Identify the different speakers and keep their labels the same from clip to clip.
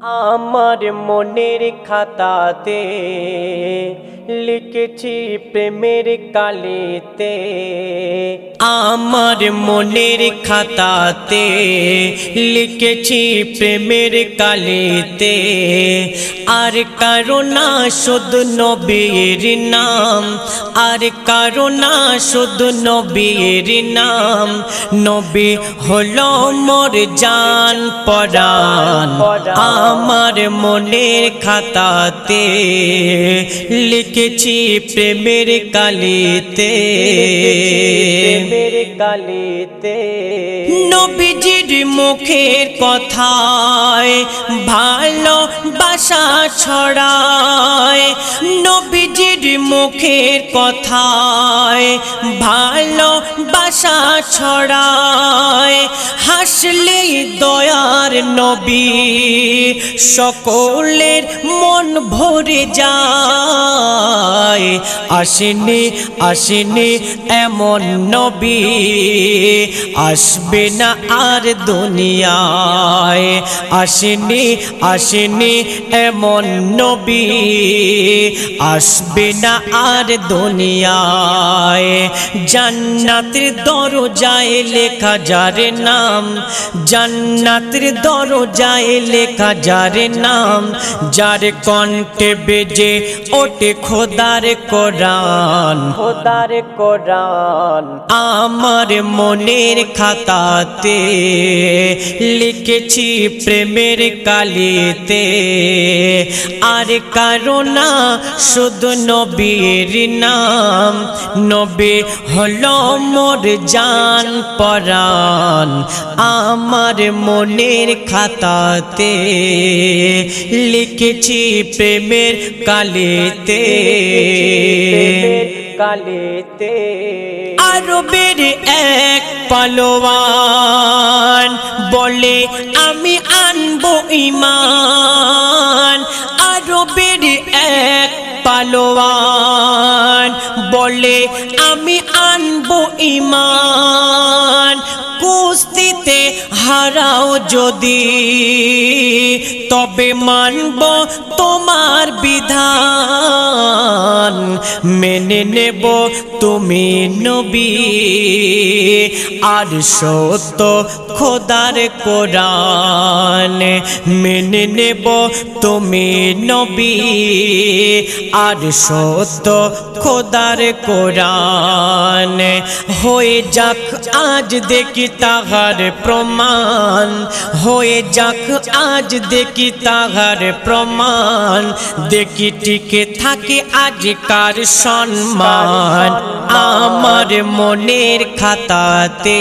Speaker 1: আমার মনের খাতাতে লিখেছি প্রেমের কালিতে। আমার মনের খাতাতে লিখেছি প্রেমের কালিতে। আর কারও না শুধু নবীর নাম, আর কারও না শুধু নবীর নাম। নবী হলো মোর জান, পরাণ। আমার মনের খাতাতে লিখেছি প্রেমের কালিতে। কালিতে নবীজির মুখের কথায় ভালো বাসা ছড়ায়। নবীজির মুখের কথায়, ভালো বাসা ছড়ায়, হাসলে দয়ার নবী, সকলের মন ভরে যায়। আসেনি আসেনি এমন নবী, আসবে না আর দুনিয়ায়। আসেনি আসেনি এমন নবী, আসবে না আর দুনিয়ায়। জান্নাতের দরজায় লেখা যার নাম জান্নাতের দরজায় লেখা যার নাম যার কণ্ঠে বেজে ওঠে খোদার কোরআন। খোদার কোরআন। আমার মনের খাতাতে লিখেছি প্রেমের কালিতে। আর কারও না শুধু নবীর নাম, নবী হলো মোর জান পরাণ। আমার মনের খাতাতে লিখেছি প্রেমের কালিতে। কালিতে আরবের এক পালোয়ান বলে, আমি আনব ইমান আরবের এক পালোয়ান বলে, আমি আনব ইমান, কুস্তিতে হারাও যদি। তবে মানব তোমার বিধান, মেনে নেব তুমি নবী। আর সত্য খোদার কোরআন মেনে নেব তুমি নবী। আর সত্য খোদার কোরআন হয়ে যাক আজ দেখি তাহার প্রমাণ। হয়ে যাক আজ দেখি তাহার প্রমাণ। দেখি টিকে থাকে আজকার সম্মান? আমার মনের খাতাতে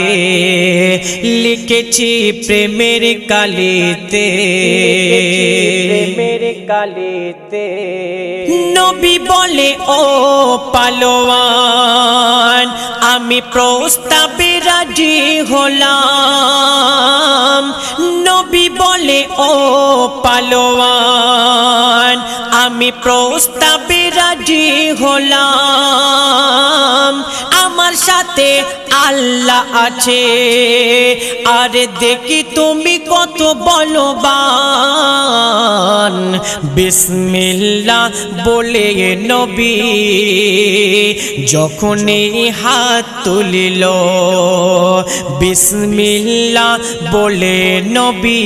Speaker 1: লিখেছি প্রেমের কালিতে প্রেমের কালিতে। নবী বলে, ও পালোয়ান, আমি প্রস্তাবে রাজি হলাম। নবী বলে, ও পালোয়ান, আমি প্রস্তাবে রাজি হলাম। আমার সাথে আল্লাহ আছে। আর দেখি তুমি কত বলবান। বিসমিল্লা বলে নবী, যখনই হাত তুলিল বিসমিল্লা বলে নবী,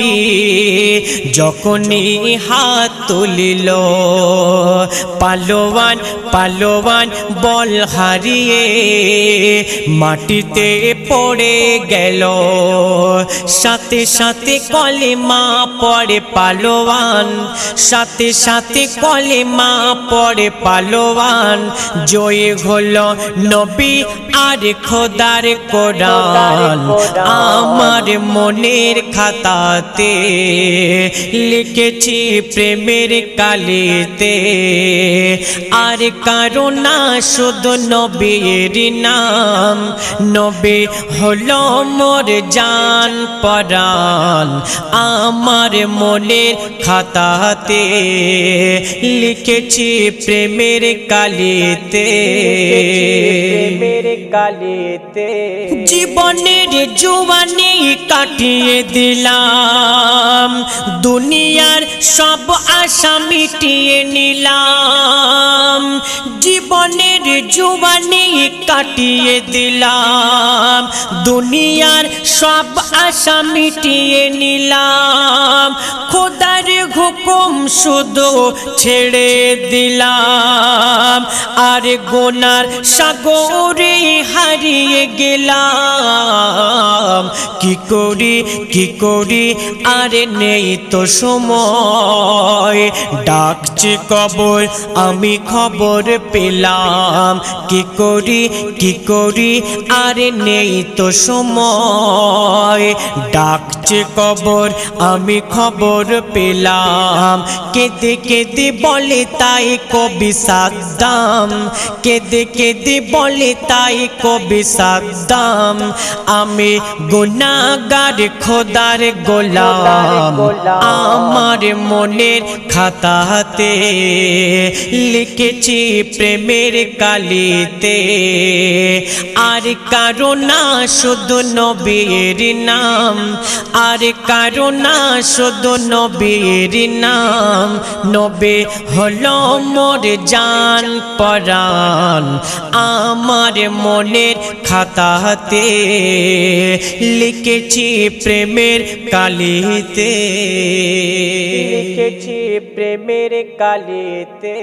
Speaker 1: যখনই হাত তুলিল, পালোয়ান পালোয়ান বল হারিয়ে মাটিতে পড়ে গেল। সাথে সাথে কলে মা পড়ে পালোয়ান। সাথে সাথে কলে মা পড়ে পালোয়ান। জয় হলো নবী আর খোদার কোরআন। আমার মনের খাতাতে লিখেছি প্রেমের কালিতে। আর কারও না, শুধু নবীর নাম। নবী হলো মোর জান পরাণ। আমার মনের খাতাতে লিখেছি প্রেমের কালিতে। কালিতে জীবনের জোয়ানি কাটিয়ে দিলাম। দুনিয়ার সব আশা মিটিয়ে নিলাম। জীবনের জুবানি কাটিয়ে দিলাম। দুনিয়ার সব আশা মিটিয়ে নিলাম। খোদার হুকুম শুধু ছেড়ে দিলাম। আর গোনার সাগরে হারিয়ে গেলাম। কি করি কি করি, আর নেই তো সময়। ডাকছে কবর, আমি খবর পেলাম। কি করি কি করি? আর নেই তো সময়। ডাকছে কবর, আমি খবর পেলাম। কেঁদে কেঁদে বলে তাই কবি সাদ্দাম। কেঁদে কেঁদে বলে তাই কবি সাদ্দাম। আমি গুনাগার খোদার গোলাম। আমার মনের খাতাতে লিখেছি প্রেমের কালিতে। আর কারও না শুধু নবীর নাম, আর কারও না শুধু নবীর নাম। নবে হলো মোর জান পরাণ, আমার মনের খাতাতে। লিখেছি প্রেমের কালিতে। লিখেছি প্রেমের কালিতে।